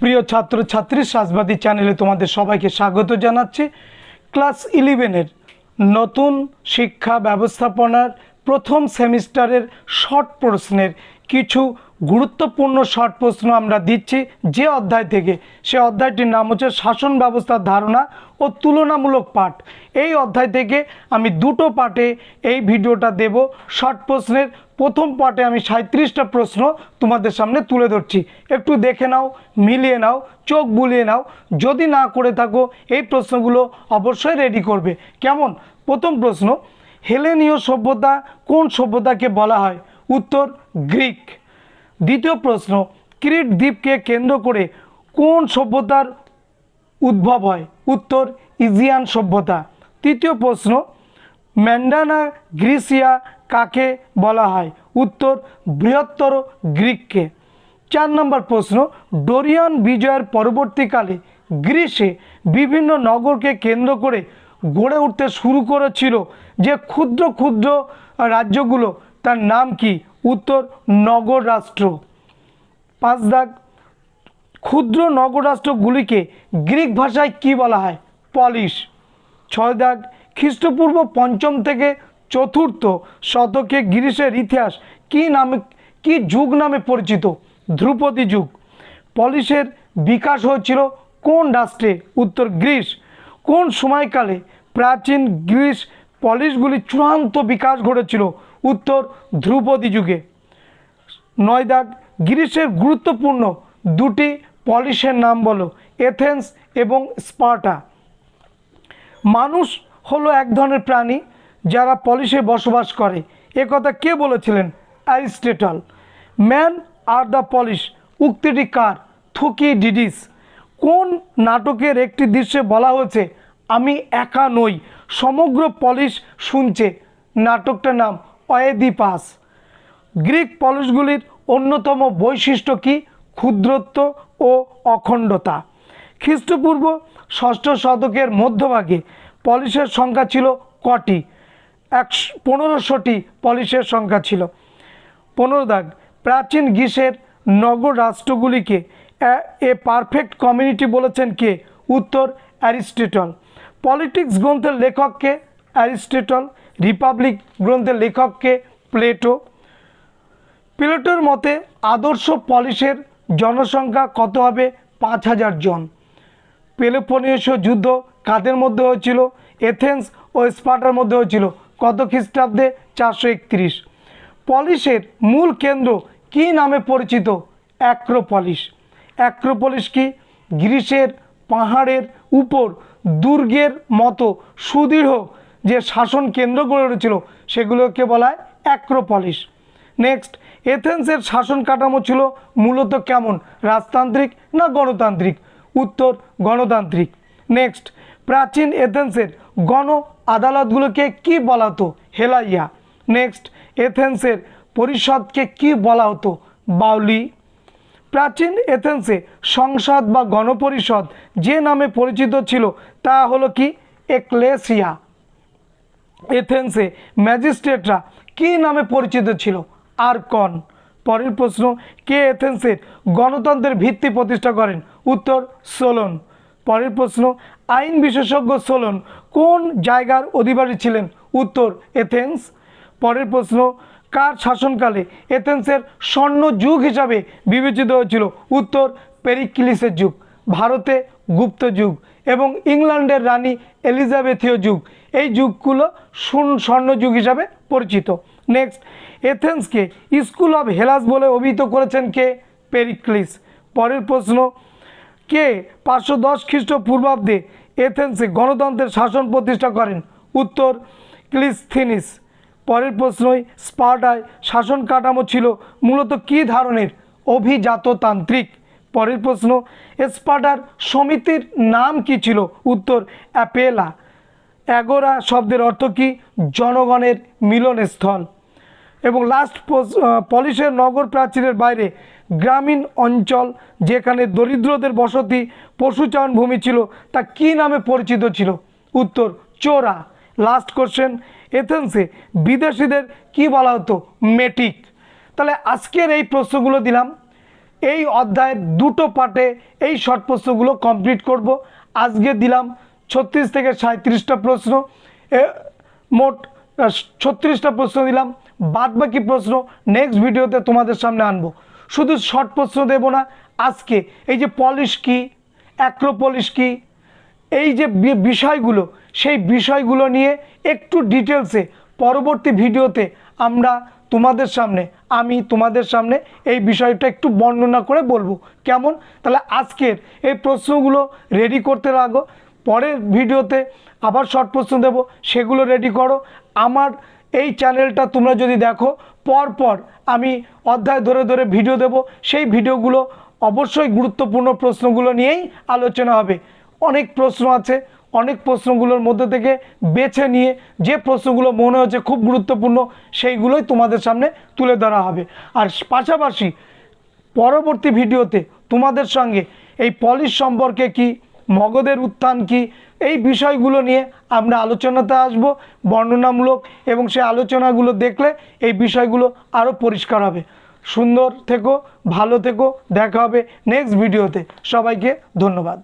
প্রিয় ছাত্র ছাত্রী সাজবাদী চ্যানেলে তোমাদের সবাইকে স্বাগত জানাচ্ছি। ক্লাস ইলেভেনের নতুন শিক্ষা ব্যবস্থাপনার প্রথম সেমিস্টারের শর্ট প্রশ্নের কিছু গুরুত্বপূর্ণ শর্ট প্রশ্ন আমরা দিচ্ছি যে অধ্যায় থেকে। সে অধ্যায়টির নাম হচ্ছে শাসন ব্যবস্থার ধারণা ও তুলনামূলক পাঠ। এই অধ্যায় থেকে আমি দুটো পার্টে এই ভিডিওটা দেব। শর্ট প্রশ্নের প্রথম পার্টে আমি সাঁত্রিশটা প্রশ্ন তোমাদের সামনে তুলে ধরছি। একটু দেখে নাও, মিলিয়ে নাও, চোখ বুলিয়ে নাও। যদি না করে থাকো, এই প্রশ্নগুলো অবশ্যই রেডি করবে। কেমন? প্রথম প্রশ্ন, হেলেনীয় সভ্যতা কোন সভ্যতাকে বলা হয়? উত্তর, গ্রিক। দ্বিতীয় প্রশ্ন ক্রিট দ্বীপকে কেন্দ্র করে কোন সভ্যতার উদ্ভব হয়? উত্তর ইজিয়ান সভ্যতা। তৃতীয় প্রশ্ন, ম্যান্ডানা গ্রিসিয়া কাকে বলা হয়? উত্তর, বৃহত্তর গ্রিককে। চার নম্বর প্রশ্ন, ডোরিয়ান বিজয়ের পরবর্তীকালে গ্রিসে বিভিন্ন নগরকে কেন্দ্র করে গড়ে উঠতে শুরু করেছিল যে ক্ষুদ্র ক্ষুদ্র রাজ্যগুলো তার নাম কি? উত্তর, নগর রাষ্ট্র। পাঁচ দাগ, ক্ষুদ্র নগর রাষ্ট্রগুলিকে গ্রিক ভাষায় কি বলা হয়? পলিশ। ছয় দাগ, খ্রিস্টপূর্ব পঞ্চম থেকে চতুর্থ শতকে গ্রিসের ইতিহাস কি নামে, কি যুগ নামে পরিচিত? ধ্রুপদী যুগ। পলিশের বিকাশ হয়েছিল কোন রাষ্ট্রে? উত্তর, গ্রিস। কোন সময়কালে প্রাচীন গ্রিস পলিশগুলি চূড়ান্ত বিকাশ ঘটেছিল? উত্তর ধ্রুপদী যুগে। নয় দাগ গ্রিসের গুরুত্বপূর্ণ দুটি পলিশের নাম বলো, এথেন্স এবং স্পার্টা। মানুষ হলো এক ধরনের প্রাণী যারা পলিশে বসবাস করে। এ কথা কে বলেছিলেন? Aristotle. Man are the polis, উক্তিটি কার? থুকি ডিডিস কোন নাটকের একটি দৃশ্যে বলা হয়েছে, আমি একা নই, সমগ্র পলিশ শুনছে নাটকটার নাম অয়েদিপাস গ্রিক পলিশগুলির অন্যতম বৈশিষ্ট্য কি? ক্ষুদ্রত্ব ও অখণ্ডতা। খ্রিস্টপূর্ব ষষ্ঠ শতকের মধ্যভাগে পলিশের সংখ্যা ছিল কটি? একশো পনেরোশোটি পলিশের সংখ্যা ছিল। পনেরো দাগ। প্রাচীন গ্রীসের নগর রাষ্ট্রগুলিকে এ পারফেক্ট কমিউনিটি বলেছেন কে? উত্তর অ্যারিস্টেটল। পলিটিক্স গ্রন্থের লেখককে অ্যারিস্টেটল। রিপাবলিক গ্রন্থের লেখককে প্লেটো। প্লেটোর মতে আদর্শ পলিশের জনসংখ্যা কত হবে? পাঁচ হাজার জন। পেলোপোনিয়সীয় যুদ্ধ কাদের মধ্যে হয়েছিল? এথেন্স ও স্পার্টার মধ্যে হয়েছিল। কত খ্রিস্টাব্দে? চারশো একত্রিশ। পলিশের মূল কেন্দ্র কী নামে পরিচিত? অ্যাক্রোপলিশ। অ্যাক্রোপলিশ কি? গ্রিসের পাহাড়ের উপর দুর্গের মতো সুদৃঢ় যে শাসন কেন্দ্র গড়ে উঠেছিল, সেগুলোকে বলা হয় অ্যাক্রোপলিস। নেক্সট এথেন্সের শাসন কাঠামো ছিল মূলত কেমন? রাজতান্ত্রিক না গণতান্ত্রিক? উত্তর, গণতান্ত্রিক। নেক্সট প্রাচীন এথেন্সের গণ আদালতগুলোকে কি বলা হতো? হেলাইয়া। নেক্সট এথেন্সের পরিষদকে কি বলা হতো? বাউলি। প্রাচীন এথেন্সে সংসদ বা গণপরিষদ যে নামে পরিচিত ছিল, তা হলো কি? এক্লেসিয়া। এথেন্সে ম্যাজিস্ট্রেটরা কী নামে পরিচিত ছিল? আরকন পরের প্রশ্ন, কে এথেন্সের গণতন্ত্রের ভিত্তি প্রতিষ্ঠা করেন? উত্তর, সোলন। পরের প্রশ্ন, আইন বিশেষজ্ঞ সোলন কোন জায়গার অধিবাসী ছিলেন? উত্তর, এথেন্স। পরের প্রশ্ন, কার শাসনকালে এথেন্সের স্বর্ণ যুগ হিসাবে বিবেচিত হয়েছিল? উত্তর, পেরিক্লিসের যুগ, ভারতে গুপ্ত যুগ এবং ইংল্যান্ডের রানী এলিজাবেথীয় যুগ। এই যুগগুলো স্বর্ণযুগ হিসাবে পরিচিত। নেক্সট এথেন্সকে স্কুল অফ হেলাস বলে অভিহিত করেছেন কে? পেরিক্লিস পরের প্রশ্ন, কে পাঁচশো দশ খ্রিস্টপূর্বাব্দে এথেন্সে গণতন্ত্রের শাসন প্রতিষ্ঠা করেন? উত্তর ক্লিস্থিনিস পরের প্রশ্নই, স্পার্টায় শাসন কাঠামো ছিল মূলত কী ধরনের? অভিজাততান্ত্রিক। পরের প্রশ্ন, স্পার্টার সমিতির নাম কি ছিল? উত্তর, অ্যাপেলা। অ্যাগোরা শব্দের অর্থ কি? জনগণের মিলনস্থল। এবং লাস্ট পলিশের নগর প্রাচীরের বাইরে গ্রামীণ অঞ্চল, যেখানে দরিদ্রদের বসতি, পশুচারণ ভূমি ছিল, তা কী নামে পরিচিত ছিল? উত্তর, চোরা। লাস্ট কোশ্চেন এথেন্সে বিদেশিদের কি বলা হতো? মেটিক। তাহলে আজকের এই প্রশ্নগুলো দিলাম। এই অধ্যায়ের দুটো পার্টে এই শর্ট প্রশ্নগুলো কমপ্লিট করব। আজকে দিলাম ছত্রিশ থেকে সাঁত্রিশটা প্রশ্ন। মোট ছত্রিশটা প্রশ্ন দিলাম। বাদ বাকি প্রশ্ন নেক্সট ভিডিওতে তোমাদের সামনে আনব। শুধু শর্ট প্রশ্ন দেব না, আজকে এই যে পলিশ কি অ্যাক্রোপলিশ কি, এই যে বিষয়গুলো, সেই বিষয়গুলো নিয়ে একটু ডিটেলসে পরবর্তী ভিডিওতে আমরা তোমাদের সামনে, আমি তোমাদের সামনে এই বিষয়টা একটু বর্ণনা করে বলব। কেমন? তাহলে আজকের এই প্রশ্নগুলো রেডি করতে লাগো। পরের ভিডিওতে আবার শর্ট প্রশ্ন দেব, সেগুলো রেডি করো। আমার এই চ্যানেলটা তোমরা যদি দেখো পর পর আমি অধ্যায় ধরে ধরে ভিডিও দেব। সেই ভিডিওগুলো অবশ্যই গুরুত্বপূর্ণ প্রশ্নগুলো নিয়েই আলোচনা হবে। অনেক প্রশ্ন আছে, অনেক প্রশ্নগুলোর মধ্যে থেকে বেছে নিয়ে যে প্রশ্নগুলো মনে হচ্ছে খুব গুরুত্বপূর্ণ, সেইগুলোই তোমাদের সামনে তুলে ধরা হবে। আর পাশাপাশি পরবর্তী ভিডিওতে তোমাদের সঙ্গে এই পলিশ সম্পর্কে কি মগধের উত্থান কি? এই বিষয়গুলো নিয়ে আমরা আলোচনাতে আসব, বর্ণনামূলক, এবং সে আলোচনাগুলো দেখলে এই বিষয়গুলো আরও পরিষ্কার হবে। সুন্দর থেকো, ভালো থেকো, দেখা হবে নেক্সট ভিডিওতে সবাইকে ধন্যবাদ।